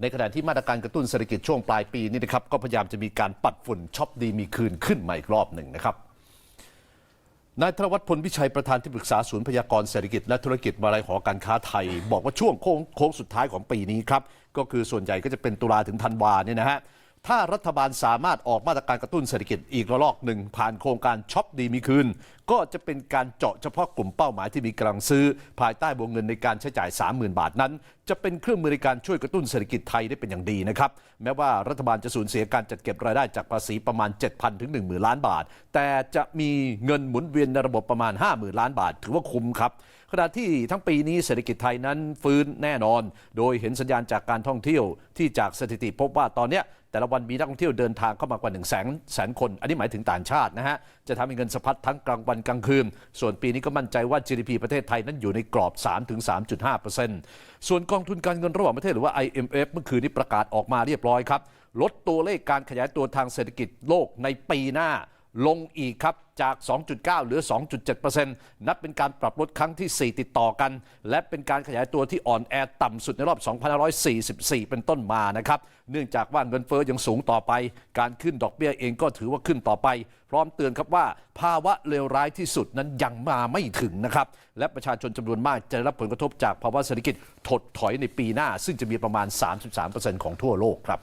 ในขณะที่มาตรการกระตุ้นเศรษฐกิจช่วงปลายปีนี้นะครับก็พยายามจะมีการปัดฝุ่นช็อปดีมีคืนขึ้นมาอีกรอบหนึ่งนะครับนายธนวัฒน์พลวิชัยประธานที่ปรึกษาศูนย์พยากรณ์เศรษฐกิจและธุรกิจมาลัยหอการค้าไทย บอกว่าช่วงโค้งสุดท้ายของปีนี้ครับก็คือส่วนใหญ่ก็จะเป็นตุลาถึงธันวาเนี่ยนะฮะ ถ้ารัฐบาลสามารถออกมาตรการกระตุ้นเศรษฐกิจอีกระลอกหนึ่งผ่านโครงการช็อปดีมีคืน ก็จะเป็นการเจาะเฉพาะกลุ่มเป้าหมายที่มีกำลังซื้อ ภายใต้วงเงินในการใช้จ่าย 30,000 บาทนั้น จะเป็นเครื่องมือในการช่วยกระตุ้นเศรษฐกิจไทยได้เป็นอย่างดีนะครับแม้ว่ารัฐบาลจะสูญเสียการจัดเก็บรายได้จากภาษีประมาณ 7,000ถึง10,000 ล้านบาท แต่จะมีเงินหมุนเวียนในระบบประมาณ 50,000 ล้านบาท ถือว่าคุ้มครับขณะที่ทั้งปีนี้เศรษฐกิจไทยนั้นฟื้นแน่นอน โดยเห็นสัญญาณจากการท่องเที่ยวที่จากสถิติพบว่าตอนเนี้ยแต่ละวันมีนักท่องเที่ยวเดินทางเข้ามากว่า1นึ่งแสนแสนคน อันนี้หมายถึงต่างชาตินะฮะ จะทำให้เงินสะพัดทั้งกลางวันกลางคืน ส่วนปีนี้ก็มั่นใจว่า GDP ประเทศไทยนั้นอยู่ในกรอบ 3-3.5%ส่วนกองทุนการเงินระหว่างประเทศหรือว่า IMF เมื่อคืนนี้ประกาศออกมาเรียบร้อยครับลดตัวเลขการขยายตัวทางเศรษฐกิจโลกในปีหน้า ลงอีกครับจาก 2.9 เหลือ 2.7%นับเป็นการปรับลดครั้งที่ 4 ติดต่อกัน และเป็นการขยายตัวที่อ่อนแอต่ำสุดในรอบ 2544 เป็นต้นมานะครับ เนื่องจากว่าเงินเฟ้อยังสูงต่อไป การขึ้นดอกเบี้ยเองก็ถือว่าขึ้นต่อไป พร้อมเตือนครับว่า ภาวะเลวร้ายที่สุดนั้นยังมาไม่ถึงนะครับ และประชาชนจำนวนมากจะได้รับผลกระทบจากภาวะเศรษฐกิจถดถอยในปีหน้า ซึ่งจะมีประมาณ 33%ของทั่วโลกครับ